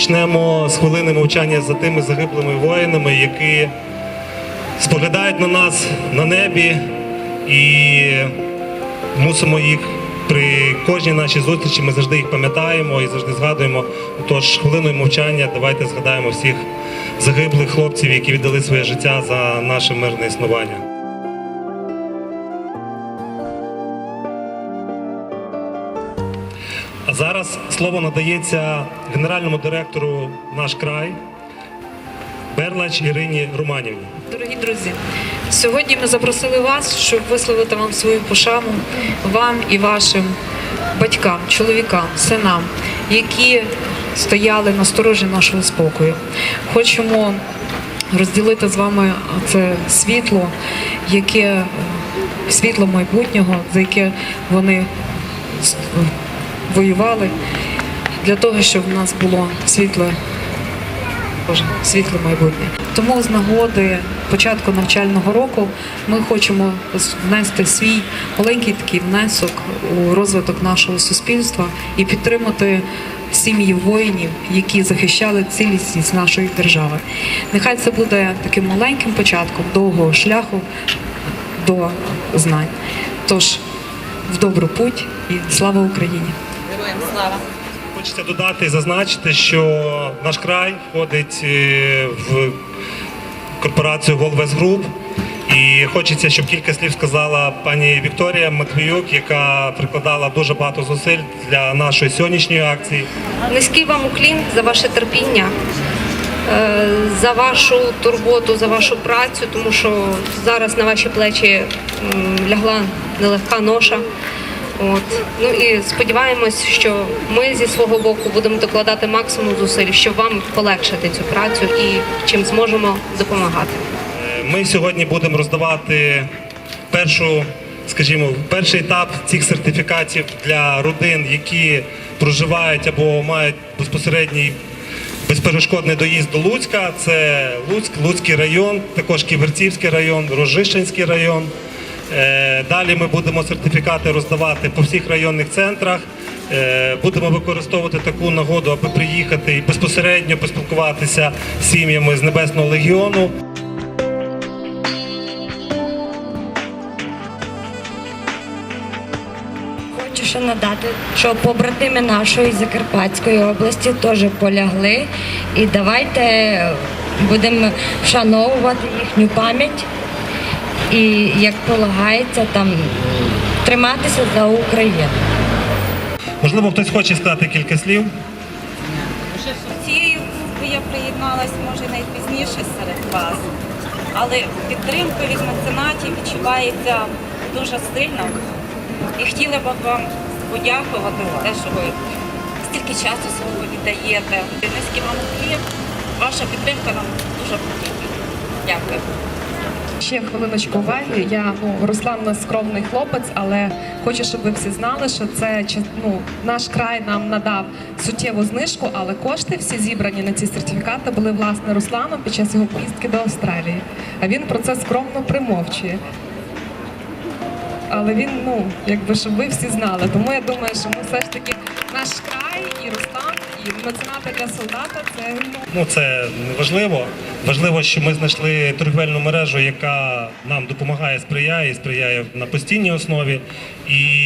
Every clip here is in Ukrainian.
почнемо з хвилини мовчання за тими загиблими воїнами, які споглядають на нас на небі і мусимо їх при кожній нашій зустрічі. Ми завжди їх пам'ятаємо і завжди згадуємо. Тож хвилиною мовчання давайте згадаємо всіх загиблих хлопців, які віддали своє життя за наше мирне існування. Зараз слово надається генеральному директору наш край Берлач Ірині Романівні. Дорогі друзі, сьогодні ми запросили вас, щоб висловити вам свою пошану вам і вашим батькам, чоловікам, синам, які стояли на сторожі нашого спокою. Хочемо розділити з вами це світло, яке світло майбутнього, за яке вони воювали, для того, щоб в нас було світле Боже, світле майбутнє. Тому з нагоди початку навчального року ми хочемо внести свій маленький такий внесок у розвиток нашого суспільства і підтримати сім'ї воїнів, які захищали цілісність нашої держави. Нехай це буде таким маленьким початком довгого шляху до знань. Тож в добру путь і слава Україні! Героям слава! Хочеться додати і зазначити, що наш край входить е, в корпорацію Волвес Груп. І хочеться, щоб кілька слів сказала пані Вікторія Матвіюк, яка прикладала дуже багато зусиль для нашої сьогоднішньої акції. Низький вам уклін за ваше терпіння, е, за вашу турботу, за вашу працю, тому що зараз на ваші плечі лягла нелегка ноша. От. Ну і сподіваємось, що ми зі свого боку будемо докладати максимум зусиль, щоб вам полегшити цю працю і чим зможемо допомагати. Ми сьогодні будемо роздавати першу, скажімо, перший етап цих сертифікатів для родин, які проживають або мають безпосередній безперешкодний доїзд до Луцька. Це Луцьк, Луцький район, також Ківерцівський район, Рожищенський район. Е, Далі ми будемо сертифікати роздавати по всіх районних центрах. Е, Будемо використовувати таку нагоду, аби приїхати і безпосередньо поспілкуватися з сім'ями з Небесного легіону. Хочу ще надати, що побратими нашої Закарпатської області теж полягли. І давайте будемо вшановувати їхню пам'ять і, як полагається, там триматися за Україну. Можливо, хтось хоче сказати кілька слів. Цією групою я приєдналась, може, найпізніше серед вас, але підтримка від меценатів відчувається дуже сильно. І хотіла б вам подякувати за те, що ви стільки часу свого віддаєте. Низький вам. Ваша підтримка нам дуже потрібна. Дякую. Ще хвилиночку уваги. Я ну Руслан скромний хлопець, але хочу, щоб ви всі знали, що це ну, наш край нам надав суттєву знижку, але кошти всі зібрані на ці сертифікати були власне Русланом під час його поїздки до Австралії. А він про це скромно примовчує. Але він, ну, якби щоб ви всі знали. Тому я думаю, що ми все ж таки наш край і Руслан, і меценати для солдата це ну, це важливо. Важливо, що ми знайшли торгівельну мережу, яка нам допомагає, сприяє і сприяє на постійній основі. І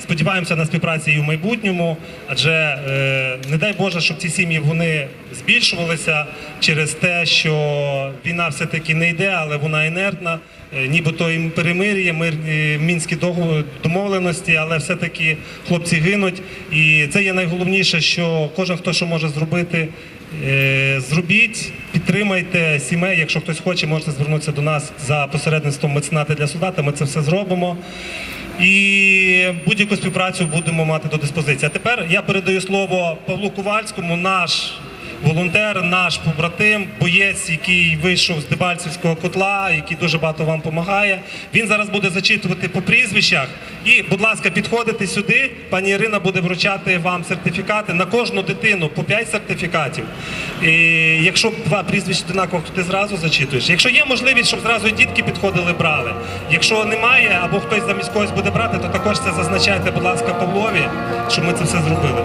сподіваємося на співпрацю і в майбутньому, адже е, не дай Боже, щоб ці сім'ї вони збільшувалися через те, що війна все-таки не йде, але вона інертна. Е, Нібито і перемир'я, мир, е, мінські домовленості, але все-таки хлопці гинуть. І це є найголовніше, що кожен хто що може зробити, е, зробіть, підтримайте сімей. Якщо хтось хоче, можете звернутися до нас за посередництвом меценати для солдата. Ми це все зробимо. І будь-яку співпрацю будемо мати до диспозиції. А тепер я передаю слово Павлу Ковальському, наш волонтер, наш побратим, боєць, який вийшов з Дебальцівського котла, який дуже багато вам допомагає. Він зараз буде зачитувати по прізвищах. І, будь ласка, підходите сюди. Пані Ірина буде вручати вам сертифікати на кожну дитину по 5 сертифікатів. І якщо два прізвища однаково, то ти зразу зачитуєш. Якщо є можливість, щоб зразу і дітки підходили, брали. Якщо немає, або хтось замість когось буде брати, то також це зазначайте, будь ласка, Павлові, щоб ми це все зробили.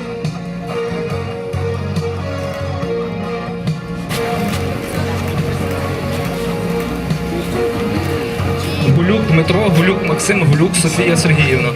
Гулюк Дмитро, Гулюк Максим, Гулюк Софія Сергіївна.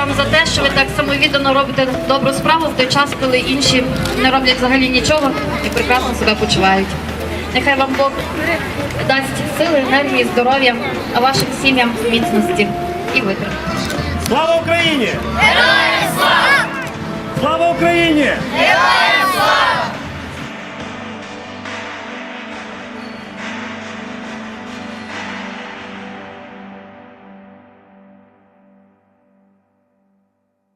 Вам за те, що ви так самовіддано робите добру справу в той час, коли інші не роблять взагалі нічого і прекрасно себе почувають. Нехай вам Бог дасть сили, енергії, здоров'я, а вашим сім'ям міцності і витримки. Слава Україні! Героям слава! Слава Україні! Героям слава!